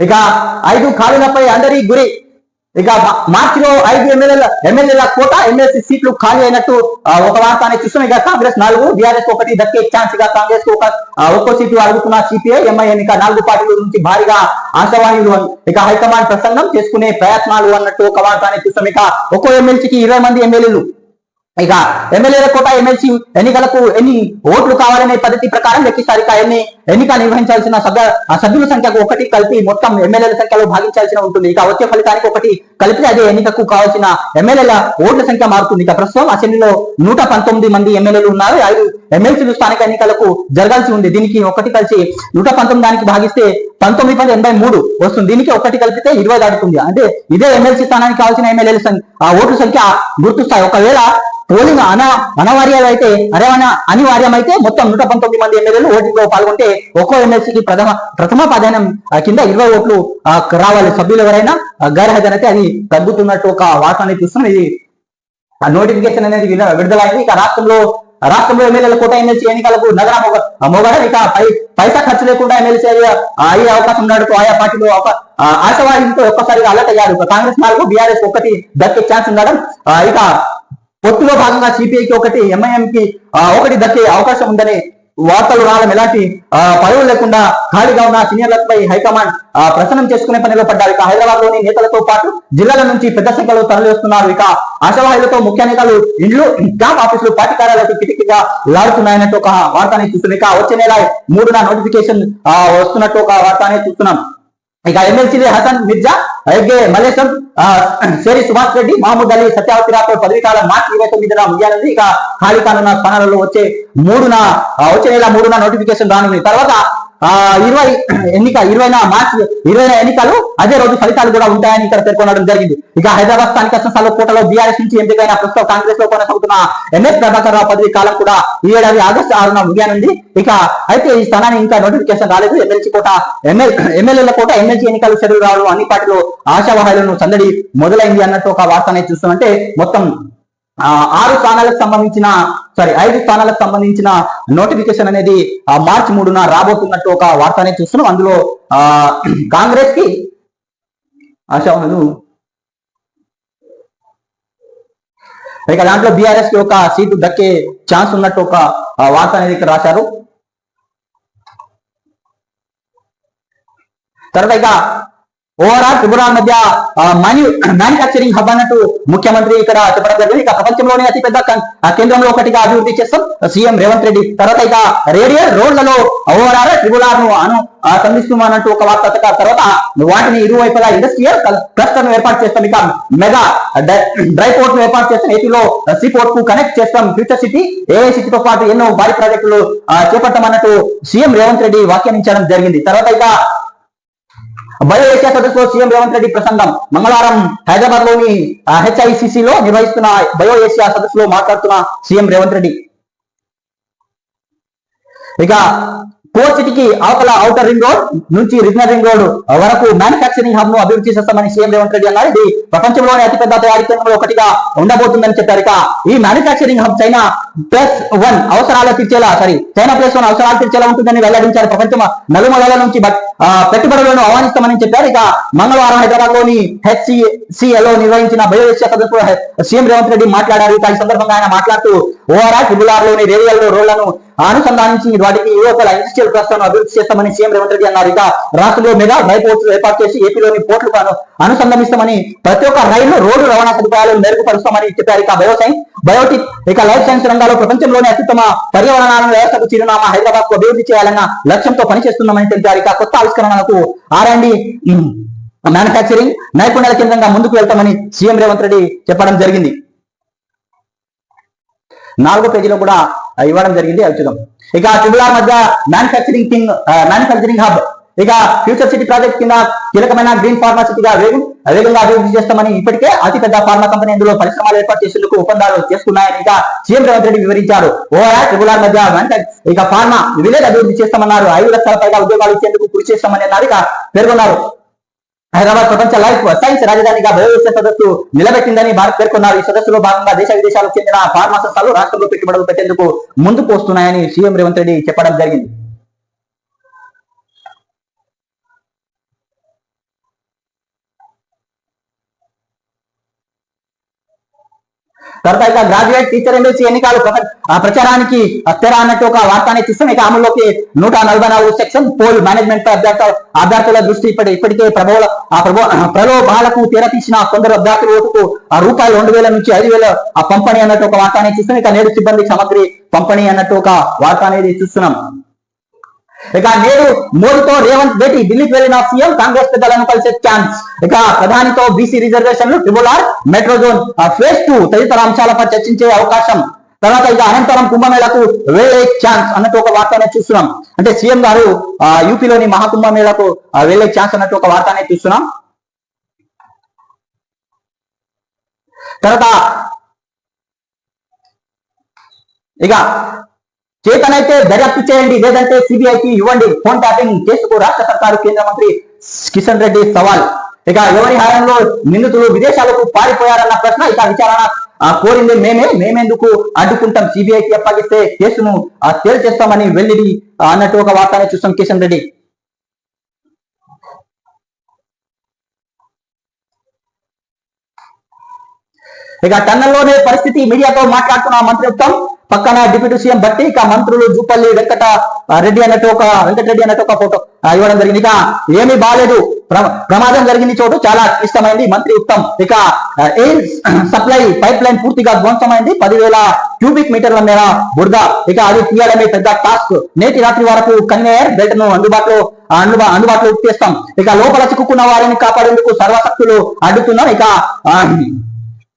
ఇక ఐదు ఖాళీలపై అందరి గురి. ఇక మా- మార్చిలో ఐదు ఎమ్మెల్యేల ఎమ్మెల్యేల కోట ఎమ్మెల్సీ సీట్లు ఖాళీ అయినట్టు ఒక వార్తని చూస్తాం ఇక కాంగ్రెస్ నాలుగు బీఆర్ఎస్ ఒకటి దక్కే ఛాన్స్గా కాంగ్రెస్ ఒక ఒక్కో సీటు అడుగుతున్న సిపిఐ ఎంఐఎం ఇక నాలుగు పార్టీల నుంచి భారీగా ఆశావాణులు ఇక హైకమాండ్ ప్రసంగం చేసుకునే ప్రయత్నాలు అన్నట్టు ఒక వార్తని చూస్తాం ఇక ఒక్కో ఎమ్మెల్సీకి ఇరవై మంది ఎమ్మెల్యేలు ఇక ఎమ్మెల్యేల కోట ఎమ్మెల్సీ ఎన్నికలకు ఎన్ని ఓట్లు కావాలనే పద్ధతి ప్రకారం లెక్కిస్తారు. ఇక ఎన్ని ఎన్నిక నిర్వహించాల్సిన సభ్య సభ్యుల సంఖ్యకు ఒకటి కలిపి మొత్తం ఎమ్మెల్యేల సంఖ్యలో భాగించాల్సిన ఉంటుంది. ఇక వచ్చే ఫలితానికి ఒకటి కలిపితే అదే ఎన్నికకు కావాల్సిన ఎమ్మెల్యేల ఓట్ల సంఖ్య మారుతుంది. ఇక ప్రస్తుతం అసెంబ్లీలో నూట పంతొమ్మిది మంది ఎమ్మెల్యేలు ఉన్నారు. ఐదు ఎమ్మెల్సీలు స్థానిక ఎన్నికలకు జరగాల్సి ఉంది. దీనికి ఒకటి కలిసి నూట పంతొమ్మిది దానికి భాగిస్తే పంతొమ్మిది వందల ఎనభై మూడు వస్తుంది. దీనికి ఒకటి కలిపితే ఇరవై దాటుతుంది. అంటే ఇదే ఎమ్మెల్సీ స్థానానికి కావాల్సిన ఎమ్మెల్యేల సంఖ్య ఆ ఓట్ల సంఖ్య గుర్తుస్తాయి. ఒకవేళ పోలింగ్ అన అనివార్యం అయితే అరేవన అనివార్యమైతే మొత్తం నూట పంతొమ్మిది మంది ఎమ్మెల్యేలు ఓటింగ్లో పాల్గొంటే ఒక్కో ఎమ్మెల్సీకి ప్రథమ ప్రథమ ప్రాధాన్యం కింద ఇరవై ఓట్లు రావాలి. సభ్యులు ఎవరైనా గైర్హాజరైతే అది తగ్గుతున్నట్టు ఒక వార్తని చూస్తున్నాం. ఇది ఆ నోటిఫికేషన్ అనేది విడుదలైంది. ఇక రాష్ట్రంలో రాష్ట్రంలో ఎమ్మెల్యేల కోట ఎమ్మెల్సీ ఎన్నికలకు నగర మొగ- మొగడం. ఇక పై పైసా ఖర్చు లేకుండా ఎమ్మెల్సీ అయ్యే అవకాశం ఉన్నట్టు ఆయా పార్టీలు ఒక ఒక్కసారిగా అలర్ట్ అయ్యారు. కాంగ్రెస్ నాలుగు బీఆర్ఎస్ ఒకటి దక్కే ఛాన్స్ ఉండడం ఇక పొత్తులో భాగంగా సిపిఐకి ఒకటి ఎంఐఎంకి ఒకటి దక్కే అవకాశం ఉందని వార్తలు రావడం ఎలాంటి ఆ, పదవులు లేకుండా ఖాళీగా ఉన్న సీనియర్లపై హైకమాండ్ ప్రసన్నం చేసుకునే పనిలో పడ్డారు. ఇక హైదరాబాద్లోని నేతలతో పాటు జిల్లాల నుంచి పెద్ద సంఖ్యలో తరలివస్తున్నారు. ఇక ఆశావాహులతో ముఖ్య నేతలు ఇండ్లు క్యాంప్ ఆఫీసులు పార్టీ కార్యాలయాలకు కిటికీగా లాడుతున్నాయన్నట్టు ఒక వార్తని చూస్తున్నాం. ఇక వచ్చే నెల మూడున నోటిఫికేషన్ వస్తున్నట్టు ఒక వార్తని చూస్తున్నాం. ఇక ఎమ్మెల్సీ హసన్ మిర్జా అలాగే మల్లేశం ఆ, సుభాష్ రెడ్డి మహమూద్ అలీ సత్యావతి రాథోడ్ పదవి కాలం మార్చి ఇరవై తొమ్మిదిన ముగియాలని ఇక ఖాళీ కానున్న స్థానాలలో వచ్చే మూడున వచ్చే నెల మూడున నోటిఫికేషన్ రానుంది తర్వాత ఆ ఇరవై ఎన్నిక ఇరవై మార్చి ఇరవైన ఎన్నికలు అదే రోజు ఫలితాలు కూడా ఉంటాయని ఇక్కడ పేర్కొనడం జరిగింది. ఇక హైదరాబాద్ స్థానిక సంస్థల కోటలో బీఆర్ఎస్ నుంచి ఎంపికైన ప్రస్తుతం కాంగ్రెస్లో కొనసాగుతున్న ఎంఎస్ ప్రభాకర్ రావు పదవి కాలం కూడా ఈ ఏడాది ఆగస్టు ఆరున ముగియనుంది. ఇక అయితే ఈ స్థానాన్ని ఇంకా నోటిఫికేషన్ రాలేదు. ఎమ్మెల్సీ కోట ఎమ్మెల్యేల కోట ఎమ్మెల్సీ ఎన్నికలు షెడ్యూల్ రావడం అన్ని పార్టీలు ఆశావాహాలను సందడి మొదలైంది అన్నట్టు ఒక వార్త అనేది మొత్తం ఆరు స్థానాలకు సంబంధించిన సారీ ఐదు స్థానాలకు సంబంధించిన నోటిఫికేషన్ అనేది మార్చి మూడున రాబోతున్నట్టు ఒక వార్త అనేది చూస్తున్నాం. అందులో ఆ కాంగ్రెస్కి ఆశావాహులు ఇక దాంట్లో బీఆర్ఎస్కి ఒక సీటు దక్కే ఛాన్స్ ఉన్నట్టు ఒక వార్త అనేది ఇక్కడ రాశారు. తర్వాత ఇక ఓవరాల్ త్రిపురాల మధ్య మనీ మ్యానుఫాక్చరింగ్ హబ్ అన్నట్టు ముఖ్యమంత్రి ఇక్కడ చెప్పడం జరిగింది. ఇక ప్రపంచంలోనే అతిపెద్ద కేంద్రంలో ఒకటిగా అభివృద్ధి చేస్తాం. సీఎం రేవంత్ రెడ్డి తర్వాత ఇక రేడియల్ రోడ్లలో ఓవరాల్ ట్రిబులార్ను అను ఆ, సంధిస్తున్నామన్నట్టు ఒక వార్త తర్వాత వాటిని ఇరువైపులా ఇండస్ట్రియల్ క్లస్టర్ను ఏర్పాటు చేస్తాం. ఇక మెగా డ్రై పోర్ట్ను ఏర్పాటు చేస్తాం. ఏపీలో సీ పోర్ట్కు కనెక్ట్ చేస్తాం. ఫ్యూచర్ సిటీ ఏ సిటీతో పాటు ఎన్నో భారీ ప్రాజెక్టులు ఆ, సీఎం రేవంత్ రెడ్డి వ్యాఖ్యానించడం జరిగింది. తర్వాత ఇక బయో ఏషియా సదస్సులో సీఎం రేవంత్ రెడ్డి ప్రసంగం. మంగళవారం హైదరాబాద్లోని హెచ్ఐసిసి లో నిర్వహిస్తున్న బయో ఏషియా సదస్సులో మాట్లాడుతున్న సీఎం రేవంత్ రెడ్డి. ఇక పోర్ట్ సిటీకి అవతల ఔటర్ రింగ్ రోడ్ నుంచి రీజనల్ రింగ్ రోడ్ వరకు మ్యానుఫాక్చరింగ్ హబ్ను అభివృద్ధి చేస్తామని సీఎం రేవంత్ రెడ్డి అన్నారు. ఇది ప్రపంచంలోనే అతిపెద్ద తయారీ కేంద్రంలో ఒకటిగా ఉండబోతుందని చెప్పారు. ఇక ఈ manufacturing hub China plus one అవసరాలు తీర్చేలా సారీ చైనా ప్లస్ వన్ అవసరాలు తీర్చేలా ఉంటుందని వెల్లడించారు. ప్రపంచం నలుమూలల నుంచి పెట్టుబడులను ఆహ్వానిస్తామని చెప్పారు. ఇక మంగళవారం హైదరాబాద్లోని హెచ్సిఎలో నిర్వహించిన బయో ఏషియా సదస్సులో సీఎం రేవంత్ రెడ్డి మాట్లాడారు. ఇక ఈ సందర్భంగా ఆయన మాట్లాడుతూ ఓఆర్ఆర్ ట్రిబులార్లోని రేడియల్ రోడ్లను అనుసంధానించి వాటికి యువకుల ఇండస్ట్రియల్ క్లస్టర్ అభివృద్ధి చేస్తామని సీఎం రేవంత్ రెడ్డి అన్నారు. ఇక రాష్ట్రంలో మెగా డ్రై పోర్ట్స్ ఏర్పాటు చేసి ఏపీలోని పోర్టులకు అనుసంధానిస్తామని ప్రతి ఒక్క రైలు రోడ్డు రవాణా సదుపాయాలు మెరుగుపరుస్తామని చెప్పారు. ఇక బయోసైన్స్ బయోటిక్ ఇక లైఫ్ సైన్స్ రంగాల్లో ప్రపంచంలోనే అత్యుత్తమ పర్యావరణ వ్యవస్థకు చిరునామా హైదరాబాద్కు అభివృద్ధి చేయాలన్న లక్ష్యంతో పనిచేస్తున్నామని తెలిపారు. ఇక కొత్త ఆవిష్కరణలకు ఆర్ఎండి మ్యానుఫ్యాక్చరింగ్ నైపుణ్యాల కేంద్రంగా ముందుకు వెళ్తామని సీఎం రేవంత్ రెడ్డి చెప్పడం జరిగింది. నాలుగో పేజీలో కూడా ఇవ్వడం జరిగింది అవి చూద్దాం. ఇక ట్రిబుల్ ఆర్ మధ్య మ్యానుఫ్యాక్చరింగ్ కింగ్ మ్యానుఫ్యాక్చరింగ్ హబ్ ఇక ఫ్యూచర్ సిటీ ప్రాజెక్ట్ కింద కీలకమైన గ్రీన్ ఫార్మా సిటీగా వేగం వేగంగా అభివృద్ధి చేస్తామని ఇప్పటికే అతిపెద్ద ఫార్మా కంపెనీ ఇందులో పరిశ్రమలు ఏర్పాటు చేసేందుకు ఒప్పందాలు చేసుకున్నాయని ఇక సీఎం రేవంత్ రెడ్డి వివరించారు. ఓఆర్ ట్రిపుల్ ఆర్ మధ్య ఇక ఫార్మా విలేజ్ అభివృద్ధి చేస్తామన్నారు. ఐదు లక్షల పైగా ఉద్యోగాలు ఇచ్చేందుకు కృషి చేస్తామని అన్నారు. ఇక పేర్కొన్నారు. హైదరాబాద్ ప్రపంచ లైఫ్ సైన్స్ రాజధానిగా బయోవిశ్వ సదస్సు నిలబెట్టిందని భారత్ పేర్కొన్నారు. ఈ సదస్సులో భాగంగా దేశ విదేశాలకు చెందిన ఫార్మా సంస్థలు రాష్ట్రంలో పెట్టుబడులు పెట్టేందుకు ముందుకు వస్తున్నాయని సీఎం రేవంత్ రెడ్డి చెప్పడం జరిగింది. తర్వాత ఇక గ్రాడ్యుయేట్ టీచర్ ఎమ్మెల్సీ ఎన్నికలు ప్రచారానికి తెర అన్నట్టు ఒక వార్తనే చూస్తాం ఇక అమలులోకి నూట నలభై నాలుగు సెక్షన్ పోల్ మేనేజ్మెంట్ అభ్యర్థుల అభ్యర్థుల దృష్టి ఇప్పటి ఇప్పటికే ప్రభోల ప్రలోభాలకు తెర తీసిన కొందరు అభ్యర్థుల ఓటుకు ఆ రూపాయలు రెండు వేల నుంచి ఐదు వేల ఆ పంపిణీ అన్నట్టు ఒక వార్త అనేది చూస్తున్నాం ఇక నేడు సిబ్బంది సామగ్రి పంపిణీ అన్నట్టు ఒక వార్త అనేది చూస్తున్నాం. ఇక నేడు మోడీతో రేవంత్ భేటీ ఢిల్లీకి వెళ్ళిన సీఎం కాంగ్రెస్ పెద్దలను కలిసే ఛాన్స్ ఇక ప్రధానితో బీసీ రిజర్వేషన్లు triple R metro zone phase two తదితర అంశాలపై చర్చించే అవకాశం. తర్వాత ఇక అనంతరం కుంభమేళకు వెళ్ళే ఛాన్స్ అన్నట్టు ఒక వార్తనే చూస్తున్నాం. అంటే సీఎం గారు యూపీలోని మహాకుంభమేళకు వెళ్ళే ఛాన్స్ అన్నట్టు ఒక వార్తనే చూస్తున్నాం. తర్వాత ఇక చేతనైతే దర్యాప్తు చేయండి లేదంటే సిబిఐకి ఇవ్వండి. ఫోన్ ట్యాపింగ్ కేసుకు రాష్ట్ర సర్కారు కేంద్ర మంత్రి కిషన్ రెడ్డి సవాల్. ఇక ఎవరి హయాంలో నిందితులు విదేశాలకు పారిపోయారన్న ప్రశ్న ఇక విచారణ కోరింది మేమే మేమెందుకు అడ్డుకుంటాం? సిబిఐకి అప్పగిస్తే కేసును తేల్చేస్తామని వెల్లిడి అన్నట్టు ఒక వార్తనే చూస్తాం కిషన్ రెడ్డి. ఇక టన్నల్లోనే పరిస్థితి మీడియాతో మాట్లాడుతున్న మంత్రి ఉత్తమ్ పక్కన డిప్యూటీ సీఎం బట్టి ఇక మంత్రులు జూపల్లి వెంకట రెడ్డి అన్నట్టు ఒక వెంకటరెడ్డి అన్నట్టు ఒక ఫోటో ఇవ్వడం జరిగింది. ఇక ఏమీ బాలేదు. ప్రమాదం జరిగింది చోటు. చాలా క్లిష్టమైంది. మంత్రి ఉత్తమ్ ఇక ఎయిర్ సప్లై పైప్ లైన్ పూర్తిగా ధ్వంసమైంది. పదివేల క్యూబిక్ మీటర్ల మేర బురద. ఇక అది తీయడమే పెద్ద టాస్క్. నేటి రాత్రి వరకు కన్వేయర్ బెల్ట్ను అందుబాటులో అందుబా అందుబాటులో తెస్తాం ఇక లోపల చిక్కుకున్న వారిని కాపాడేందుకు సర్వశక్తులు అడ్డుతున్నాం ఇక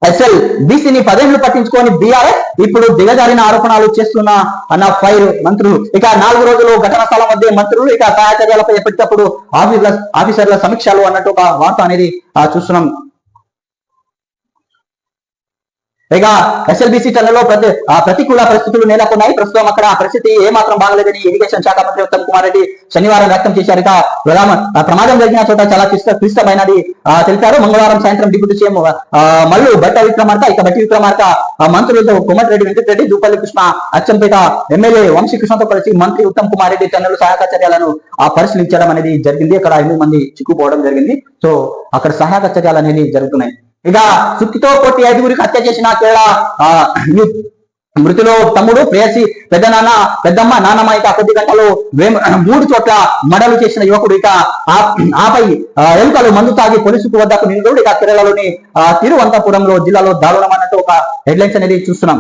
ఎస్ఎల్ బీసీని పదేళ్ళు పట్టించుకొని బీఆర్ఎస్ ఇప్పుడు దిగజారిన ఆరోపణలు చేస్తున్న అన్న ఫైర్ మంత్రులు. ఇక నాలుగు రోజులు ఘటన స్థలం మధ్య మంత్రులు ఇక సహాయ చర్యలపై ఎప్పటికప్పుడు ఆఫీసర్ల ఆఫీసర్ల సమీక్షలు అన్నట్టు ఒక వార్త అనేది ఆ, చూస్తున్నాం. ఇక ఎస్ఎల్బిసి టన్నులో ప్రతి ఆ, ప్రతికూల పరిస్థితులు నెలకొన్నాయి. ప్రస్తుతం అక్కడ ఆ పరిస్థితి ఏ మాత్రం బాగలేదని ఇరిగేషన్ శాఖ మంత్రి ఉత్తమ్ కుమార్ రెడ్డి శనివారం వ్యక్తం చేశారు ఇక ప్రమాదం జరిగిన చోట చాలా క్లిష్ట క్లిష్టమైనది తెలిపారు. మంగళవారం సాయంత్రం డిప్యూటీ సీఎం మల్లు బట్ట విక్రమార్క ఇక బట్టి విక్రమార్క ఆ, మంత్రులతో కోమటిరెడ్డి వెంకటరెడ్డి దూపల్లి కృష్ణ అచ్చంపేట ఎమ్మెల్యే వంశీ కృష్ణతో కలిసి మంత్రి ఉత్తమ్ కుమార్ రెడ్డి టన్నులు సహాయక చర్యలను ఆ పరిశీలించడం అనేది జరిగింది. అక్కడ ఎనిమిది మంది చిక్కుపోవడం జరిగింది. సో అక్కడ సహాయక చర్యలు అనేది జరుగుతున్నాయి. ఇక సుత్తితో కొట్టి ఐదుగురికి హత్య చేసిన కేరళ మృతిలో తమ్ముడు ప్రేయసి పెద్ద నాన్న పెద్దమ్మ నాన్నమ్మ ఇక కొద్ది గంటలు మూడు చోట్ల మడలు చేసిన యువకుడు ఇక ఆ- ఆపై ఎలుకలు మందు తాగి పోలీసుకు వద్దకు నిండు ఇక కేరళలోని ఆ, తిరువంతపురంలో జిల్లాలో దారుణమైనట్టు ఒక హెడ్లైన్స్ అనేది చూస్తున్నాం.